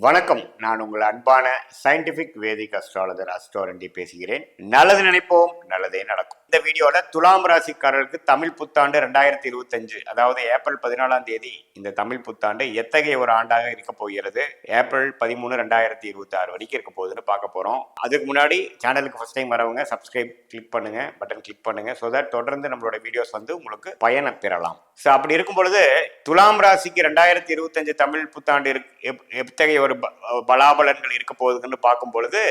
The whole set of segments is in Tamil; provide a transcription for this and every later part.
வணக்கம். நான் உங்கள் அன்பான சயின்டிபிக் வேதிக் அஸ்ட்ராலஜர் அஸ்ட்ராலண்டி பேசுகிறேன். நல்லது நினைப்போம் நல்லதே நடக்கும். இந்த வீடியோல துலாம் ராசிக்காரர்களுக்கு தமிழ் புத்தாண்டு ரெண்டாயிரத்தி இருபத்தஞ்சு அதாவது ஏப்ரல் பதினாலாம் தேதி இந்த தமிழ் புத்தாண்டு எத்தகைய ஒரு ஆண்டாக இருக்க போகிறது? ஏப்ரல் பதிமூணு ரெண்டாயிரத்தி இருபத்தி ஆறு வரைக்கும் இருக்க போகுதுன்னு பார்க்க போறோம். அதுக்கு முன்னாடி சேனலுக்கு ஃபர்ஸ்ட் டைம் வரவங்க சப்ஸ்கிரைப் கிளிக் பண்ணுங்க பட்டன் கிளிக் பண்ணுங்க ஸோ தட் தொடர்ந்து நம்மளோட வீடியோஸ் வந்து உங்களுக்கு பயனை பெறலாம். ஸோ அப்படி இருக்கும் பொழுது துலாம் ராசிக்கு ரெண்டாயிரத்தி இருபத்தஞ்சு தமிழ் புத்தாண்டு எப்- எத்தகைய ஒரு பலாபலன்கள் இருக்க போகுதுன்னு பார்க்கும் பொழுது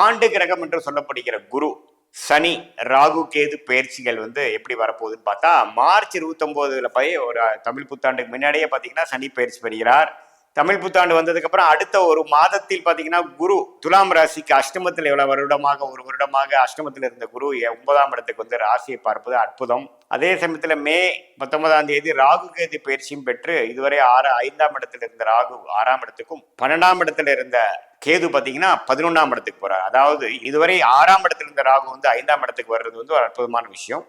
ஆண்டு கிரகம் என்று சொல்லப்படுகிற குரு சனி ராகு கேது பயிற்சிகள் வந்து எப்படி வரப்போகுதுன்னு பார்த்தா மார்ச் இருபத்தொம்போதுல போய் ஒரு தமிழ் புத்தாண்டுக்கு முன்னாடியே பார்த்தீங்கன்னா சனி பயிற்சி பெறுகிறார். தமிழ் புத்தாண்டு வந்ததுக்கப்புறம் அடுத்த ஒரு மாதத்தில் பார்த்தீங்கன்னா குரு துலாம் ராசிக்கு அஷ்டமத்தில் எவ்வளோ வருடமாக ஒரு வருடமாக அஷ்டமத்தில் இருந்த குரு எ- ஒன்பதாம் இடத்துக்கு வந்து ராசியை பார்ப்பது அற்புதம். அதே சமயத்தில் மே பத்தொன்பதாம் தேதி ராகு கேது பயிற்சியும் பெற்று இதுவரை ஆறு ஐந்தாம் இடத்துல இருந்த ராகு ஆறாம் இடத்துக்கும் பன்னெண்டாம் இடத்துல இருந்த கேது பார்த்தீங்கன்னா பதினொன்றாம் இடத்துக்கு போகிறார் அதாவது இதுவரை ஆறாம் இடத்துல இருந்த ராகு வந்து ஐந்தாம் இடத்துக்கு வர்றது வந்து ஒரு அற்புதமான விஷயம்.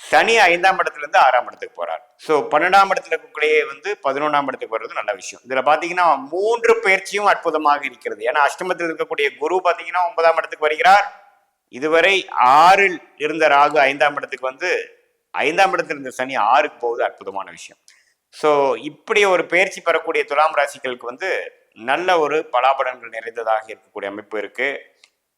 சனி ஐந்தாம் இடத்துல இருந்து ஆறாம் இடத்துக்கு போறார். ஸோ பன்னெண்டாம் இடத்துல இருக்கக்கூடிய வந்து பதினொன்றாம் இடத்துக்கு வர்றது நல்ல விஷயம். இதுல பாத்தீங்கன்னா மூன்று பயிற்சியும் அற்புதமாக இருக்கிறது. ஏன்னா அஷ்டமத்தில் இருக்கக்கூடிய குரு பாத்தீங்கன்னா ஒன்பதாம் இடத்துக்கு வருகிறார். இதுவரை ஆறில் இருந்த ராகு ஐந்தாம் இடத்துக்கு வந்து ஐந்தாம் இடத்துல இருந்த சனி ஆறுக்கு போகுது அற்புதமான விஷயம். ஸோ இப்படி ஒரு பயிற்சி பெறக்கூடிய துலாம் ராசிகளுக்கு வந்து நல்ல ஒரு பலாபலன்கள் நிறைந்ததாக இருக்கக்கூடிய அமைப்பு இருக்குது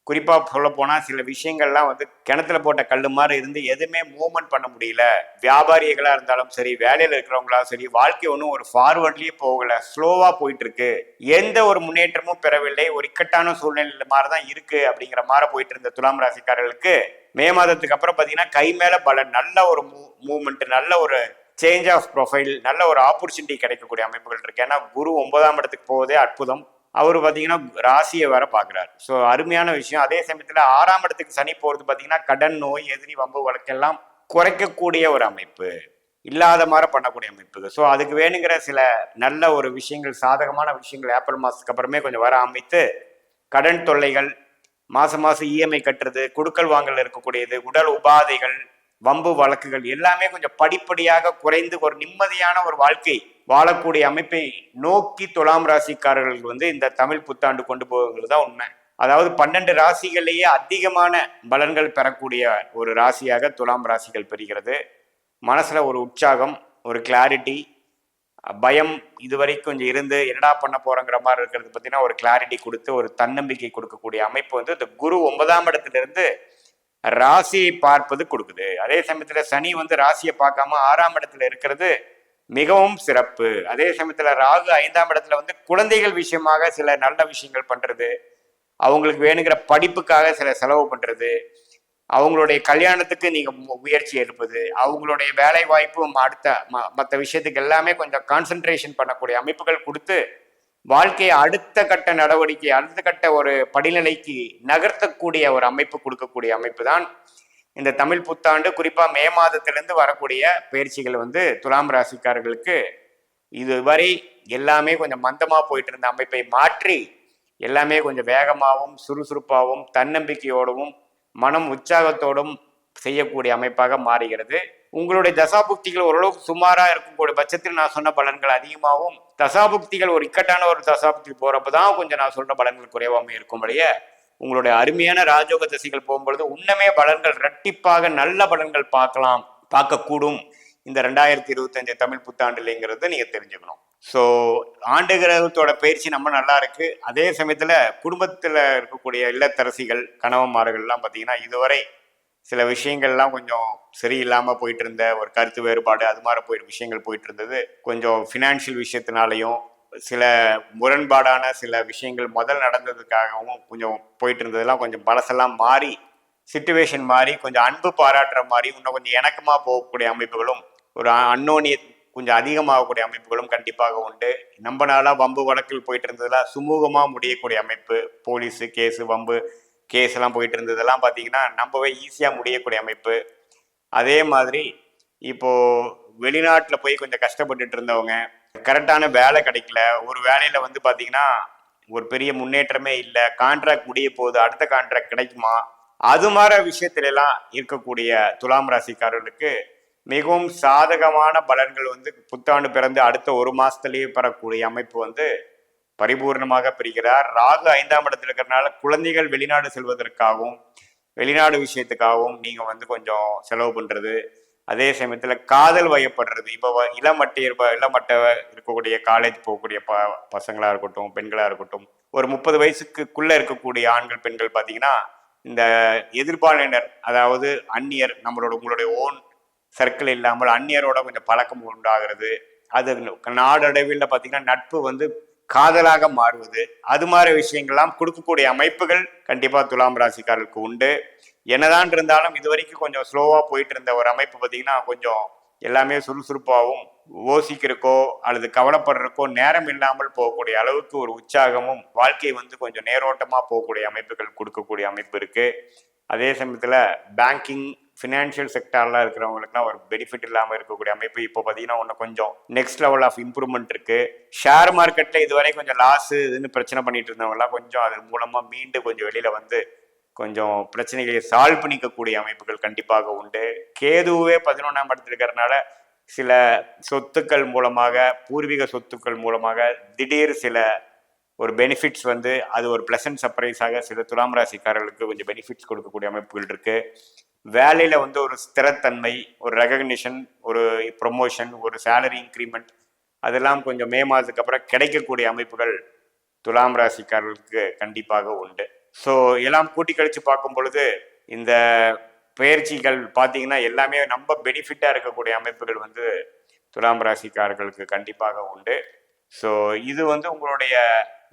குறிப்பாக சொல்லப்போனால் சில விஷயங்கள்லாம் வந்து கிணத்துல போட்ட கல் மாதிரி இருந்து எதுவுமே மூவ்மெண்ட் பண்ண முடியல. வியாபாரிகளாக இருந்தாலும் சரி வேலையில் இருக்கிறவங்களாலும் சரி வாழ்க்கை ஒன்றும் ஒரு ஃபார்வர்ட்லேயே போகலை. ஸ்லோவாக போயிட்டு இருக்கு எந்த ஒரு முன்னேற்றமும் பெறவில்லை. ஒரு இக்கட்டான சூழ்நிலை மாதிரி தான் இருக்கு அப்படிங்கிற மாதிரி போயிட்டு இருந்த துலாம் ராசிக்காரர்களுக்கு மே மாதத்துக்கு அப்புறம் பார்த்தீங்கன்னா கை மேலே பல நல்ல ஒரு மூ மூவ்மெண்ட்டு நல்ல ஒரு சேஞ்ச் ஆஃப் ப்ரொஃபைல் நல்ல ஒரு ஆப்பர்ச்சுனிட்டி கிடைக்கக்கூடிய அமைப்புகள் இருக்கு. ஏன்னா குரு ஒன்பதாம் இடத்துக்கு போவதே அற்புதம். அவர் பார்த்தீங்கன்னா ராசியை வேற பார்க்குறாரு ஸோ அருமையான விஷயம். அதே சமயத்தில் ஆறாம் இடத்துக்கு சனி போகிறது பார்த்தீங்கன்னா கடன் நோய் எதிரி வம்பு வழக்கெல்லாம் குறைக்கக்கூடிய ஒரு அமைப்பு. இல்லாத மாதிரி பண்ணக்கூடிய அமைப்பு. ஸோ அதுக்கு வேணுங்கிற சில நல்ல ஒரு விஷயங்கள் சாதகமான விஷயங்கள் ஏப்ரல் மாதத்துக்கு அப்புறமே கொஞ்சம் வர அமைத்து கடன் தொல்லைகள் மாதம் மாதம் இஎம்ஐ கட்டுறது குடுக்கல் வாங்கல் இருக்கக்கூடியது உடல் உபாதைகள் வம்பு வழக்குகள் எல்லாமே கொஞ்சம் படிப்படியாக குறைந்து ஒரு நிம்மதியான ஒரு வாழ்க்கை வாழக்கூடிய அமைப்பை நோக்கி துலாம் ராசிக்காரர்கள் வந்து இந்த தமிழ் புத்தாண்டு கொண்டு போகிறது தான் உண்மை. அதாவது பன்னெண்டு ராசிகள்லேயே அதிகமான பலன்கள் பெறக்கூடிய ஒரு ராசியாக துலாம் ராசிகள் பெறுகிறது மனசில் ஒரு உற்சாகம் ஒரு கிளாரிட்டி பயம் இதுவரைக்கும் கொஞ்சம் இருந்து என்னடா பண்ண போறோங்கிற மாதிரி இருக்கிறது பார்த்தீங்கன்னா ஒரு கிளாரிட்டி கொடுத்து ஒரு தன்னம்பிக்கை கொடுக்கக்கூடிய அமைப்பு வந்து இந்த குரு ஒன்பதாம் இடத்துல இருந்து ராசியை பார்ப்பது கொடுக்குது. அதே சமயத்துல சனி வந்து ராசியை பார்க்காம ஆறாம் இடத்துல இருக்கிறது மிகவும் சிறப்பு. அதே சமயத்துல ராகு ஐந்தாம் இடத்துல வந்து குழந்தைகள் விஷயமாக சில நல்ல விஷயங்கள் பண்றது அவங்களுக்கு வேணுங்கிற படிப்புக்காக சில செலவு பண்றது அவங்களுடைய கல்யாணத்துக்கு நீங்க முயற்சி எடுப்பது அவங்களுடைய வேலை வாய்ப்பு அடுத்த மற்ற விஷயத்துக்கு எல்லாமே கொஞ்சம் கான்சென்ட்ரேஷன் பண்ணக்கூடிய அமைப்புகள் கொடுத்து வாழ்க்கையை அடுத்த கட்ட நடவடிக்கை அடுத்த கட்ட ஒரு படிநிலைக்கு நகர்த்தக்கூடிய ஒரு அமைப்பு கொடுக்கக்கூடிய அமைப்பு தான் இந்த தமிழ் புத்தாண்டு. குறிப்பாக மே மாதத்திலிருந்து வரக்கூடிய பயிற்சிகள் வந்து துலாம் ராசிக்காரர்களுக்கு இதுவரை எல்லாமே கொஞ்சம் மந்தமாக போயிட்டு இருந்த அமைப்பை மாற்றி எல்லாமே கொஞ்சம் வேகமாகவும் சுறுசுறுப்பாகவும் தன்னம்பிக்கையோடவும் மனம் உற்சாகத்தோடும் செய்யக்கூடிய அமைப்பாக மாறுகிறது. உங்களுடைய தசாபுக்திகள் ஓரளவுக்கு சுமாராக இருக்கக்கூடிய பட்சத்தில் நான் சொன்ன பலன்கள் அதிகமாகவும் தசாபுக்திகள் ஒரு இக்கட்டான ஒரு தசாபுக்தி போகிறப்ப தான் கொஞ்சம் நான் சொல்கிற பலன்கள் குறைவாம இருக்கும் வழியே உங்களுடைய அருமையான ராஜோக தசைகள் போகும்பொழுது உன்னமே பலன்கள் ரெட்டிப்பாக நல்ல பலன்கள் பார்க்கலாம் பார்க்கக்கூடும். இந்த ரெண்டாயிரத்தி இருபத்தஞ்சு தமிழ் புத்தாண்டுலேங்கிறத நீங்க தெரிஞ்சுக்கணும். ஸோ ஆண்டு கிரகத்தோட பயிற்சி நம்ம நல்லா இருக்கு. அதே சமயத்துல குடும்பத்துல இருக்கக்கூடிய இல்லத்தரசிகள் கணவன்மார்கள்லாம் பார்த்தீங்கன்னா இதுவரை சில விஷயங்கள்லாம் கொஞ்சம் சரியில்லாமல் போயிட்டு இருந்த ஒரு கருத்து வேறுபாடு அது மாதிரி போய் விஷயங்கள் போயிட்டு இருந்தது கொஞ்சம் ஃபினான்ஷியல் விஷயத்தினாலையும் சில முரண்பாடான சில விஷயங்கள் முதல் நடந்ததுக்காகவும் கொஞ்சம் போயிட்டு இருந்ததெல்லாம் கொஞ்சம் மனசெல்லாம் மாறி சுச்சுவேஷன் மாறி கொஞ்சம் அன்பு பாராட்டுற மாதிரி இன்னும் கொஞ்சம் இணக்கமாக போகக்கூடிய அமைப்புகளும் ஒரு அன்னோனிய கொஞ்சம் அதிகமாகக்கூடிய அமைப்புகளும் கண்டிப்பாக உண்டு. நம்ம நாளாக வம்பு வழக்கில் போயிட்டு இருந்ததெல்லாம் சுமூகமாக முடியக்கூடிய அமைப்பு போலீஸு கேஸு வம்பு கேஸ் எல்லாம் போயிட்டு இருந்ததெல்லாம் பார்த்தீங்கன்னா நம்பவே ஈஸியாக முடியக்கூடிய அமைப்பு. அதே மாதிரி இப்போ வெளிநாட்டில் போய் கொஞ்சம் கஷ்டப்பட்டுட்டு இருந்தவங்க கரெக்டான வேலை கிடைக்கல. ஒரு வேலையில் வந்து பார்த்தீங்கன்னா ஒரு பெரிய முன்னேற்றமே இல்லை. கான்ட்ராக்ட் முடிய போகுது. அடுத்த கான்ட்ராக்ட் கிடைக்குமா? அது மாதிரி விஷயத்திலெல்லாம் இருக்கக்கூடிய துலாம் ராசிக்காரர்களுக்கு மிகவும் சாதகமான பலன்கள் வந்து புத்தாண்டு பிறந்து அடுத்த ஒரு மாதத்துலேயே பெறக்கூடிய அமைப்பு வந்து பரிபூர்ணமாக பிரிக்கிறார் ராகு ஐந்தாம் இடத்துல இருக்கிறனால குழந்தைகள் வெளிநாடு செல்வதற்காகவும் வெளிநாடு விஷயத்துக்காகவும் நீங்க வந்து கொஞ்சம் செலவு பண்றது. அதே சமயத்துல காதல் வயப்படுறது. இப்போ வ- இளமட்டை இருக்கக்கூடிய காலேஜ் போகக்கூடிய ப பசங்களா இருக்கட்டும் பெண்களா இருக்கட்டும் ஒரு முப்பது வயசுக்குள்ள இருக்கக்கூடிய ஆண்கள் பெண்கள் பார்த்தீங்கன்னா இந்த எதிர்பாலினர் அதாவது அந்நியர் நம்மளோட உங்களுடைய ஓன் சர்க்கிள் இல்லாமல் அந்நியரோட கொஞ்சம் பழக்கம் உண்டாகிறது. அது நாடடைவில் பார்த்தீங்கன்னா நட்பு வந்து காதலாக மாறுவது அது மாதிரி விஷயங்கள்லாம் கொடுக்கக்கூடிய அமைப்புகள் கண்டிப்பா துலாம் ராசிக்காரர்களுக்கு உண்டு. என்னதான் இருந்தாலும் இது வரைக்கும் கொஞ்சம் ஸ்லோவா போயிட்டு இருந்த ஒரு அமைப்பு பார்த்தீங்கன்னா கொஞ்சம் எல்லாமே சுறுசுறுப்பாகவும் யோசிக்கிறக்கோ அல்லது கவலைப்படுறக்கோ நேரம் இல்லாமல் போகக்கூடிய அளவுக்கு ஒரு உற்சாகமும் வாழ்க்கை வந்து கொஞ்சம் நேரோட்டமாக போகக்கூடிய அமைப்புகள் கொடுக்கக்கூடிய அமைப்பு இருக்கு. அதே சமயத்தில் பேங்கிங் ஃபினான்ஷியல் செக்டார்லாம் இருக்கிறவங்களுக்குலாம் ஒரு பெனிஃபிட் இல்லாமல் இருக்கக்கூடிய அமைப்பு இப்போ பார்த்தீங்கன்னா ஒன்று கொஞ்சம் நெக்ஸ்ட் லெவல் ஆஃப் இம்ப்ரூவ்மெண்ட் இருக்குது ஷேர் மார்க்கெட்டில் இதுவரை கொஞ்சம் லாஸ் இதுன்னு பிரச்சனை பண்ணிட்டு இருந்தவங்கலாம் கொஞ்சம் அது மூலமாக மீண்டு கொஞ்சம் வெளியில் வந்து கொஞ்சம் பிரச்சனைகளை சால்வ் பண்ணிக்கக்கூடிய அமைப்புகள் கண்டிப்பாக உண்டு. கேதுவே பதினொன்றாம் இடத்துல இருக்கிறதுனால சில சொத்துக்கள் மூலமாக பூர்வீக சொத்துக்கள் மூலமாக திடீர் சில ஒரு பெனிஃபிட்ஸ் வந்து அது ஒரு பிளசன்ட் சர்ப்ரைஸாக சில துலாம் ராசிக்காரர்களுக்கு கொஞ்சம் பெனிஃபிட்ஸ் கொடுக்கக்கூடிய அமைப்புகள் இருக்குது வேலையில் வந்து ஒரு ஸ்திரத்தன்மை ஒரு ரெகக்னிஷன் ஒரு ப்ரொமோஷன் ஒரு சேலரி இன்க்ரிமெண்ட் அதெல்லாம் கொஞ்சம் மே மாதத்துக்கு அப்புறம் கிடைக்கக்கூடிய அமைப்புகள் துலாம் ராசிக்காரர்களுக்கு கண்டிப்பாக உண்டு. ஸோ எல்லாம் கூட்டி கழித்து பார்க்கும் பொழுது இந்த பயிற்சிகள் பார்த்தீங்கன்னா எல்லாமே நம்ம பெனிஃபிட்டாக இருக்கக்கூடிய அமைப்புகள் வந்து துலாம் ராசிக்காரர்களுக்கு கண்டிப்பாக உண்டு. ஸோ இது வந்து உங்களுடைய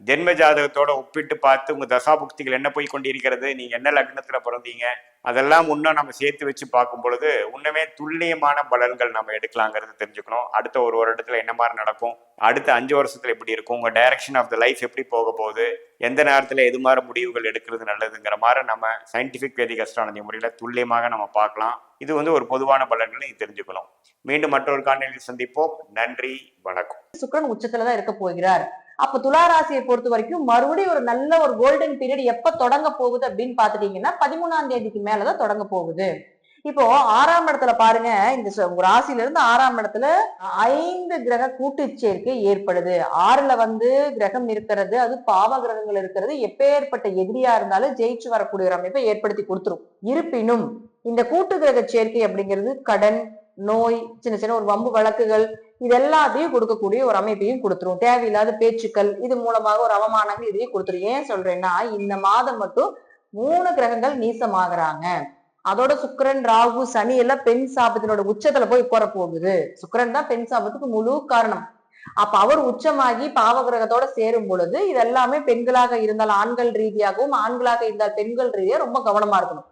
ஜென்ம ஜாதகத்தோட ஒப்பிட்டு பார்த்து உங்க தசாபுக்திகள் என்ன போய் கொண்டிருக்கிறது நீங்க என்ன லக்னத்துல பிறந்தீங்க அதெல்லாம் இன்னும் நம்ம சேர்த்து வச்சு பார்க்கும் பொழுது இன்னுமே துல்லியமான பலன்கள் நம்ம எடுக்கலாங்கிறது தெரிஞ்சுக்கணும். அடுத்த ஒரு வருடத்துல என்ன மாதிரி நடக்கும் அடுத்த அஞ்சு வருஷத்துல எப்படி இருக்கும் உங்க டைரக்ஷன் ஆஃப் த லைஃப் எப்படி போக போகுது எந்த நேரத்துல எது மாதிரி முடிவுகள் எடுக்கிறது நல்லதுங்கிற மாதிரி நம்ம சயின்டிபிக் வேதிக் அஸ்ட்ராலஜி முறையில துல்லியமாக நம்ம பார்க்கலாம். இது வந்து ஒரு பொதுவான பலன்களை நீங்க தெரிஞ்சுக்கணும். மீண்டும் மற்றொரு காணொலியில் சந்திப்போம். நன்றி வணக்கம். சுக்கரன் உச்சத்துல தான் இருக்க போகிறார். அப்ப துளாராசியை பொறுத்த வரைக்கும் மறுபடியும் ஒரு நல்ல ஒரு கோல்டன் பீரியட் எப்ப தொடங்க போகுது அப்படின்னு பாத்துட்டீங்கன்னா பதிமூணாம் தேதிக்கு மேலதான் தொடங்க போகுது. இப்போ ஆறாம் இடத்துல பாருங்க இந்த ராசியில இருந்து ஆறாம் இடத்துல ஐந்து கிரக கூட்டு சேர்க்கை ஏற்படுது. ஆறுல வந்து கிரகம் இருக்கிறது அது பாவ கிரகங்கள் இருக்கிறது. எப்பேற்பட்ட எதிரியா இருந்தாலும் ஜெயிச்சு வரக்கூடிய ஒரு அமைப்பை ஏற்படுத்தி கொடுத்துரும். இருப்பினும் இந்த கூட்டு கிரக சேர்க்கை அப்படிங்கிறது கடன் நோய் சின்ன சின்ன ஒரு வம்பு வழக்குகள் இது எல்லாத்தையும் கொடுக்கக்கூடிய ஒரு அமைப்பையும் கொடுத்துரும். தேவையில்லாத பேச்சுக்கள் இது மூலமாக ஒரு அவமானங்கள் இதையும் கொடுத்துரும். ஏன் சொல்றேன்னா இந்த மாதம் மட்டும் மூணு கிரகங்கள் நீசமாகறாங்க. அதோட சுக்கரன் ராகு சனி எல்லாம் பெண் சாபத்தினோட உச்சத்துல போய் போற போகுது. சுக்கரன் தான் பெண் சாபத்துக்கு முழு காரணம். அப்ப அவர் உச்சமாகி பாவ கிரகத்தோட சேரும் பொழுது இது எல்லாமே பெண்களாக இருந்தால் ஆண்கள் ரீதியாகவும் ஆண்களாக இருந்தால் பெண்கள் ரீதியா ரொம்ப கவனமா இருக்கணும்.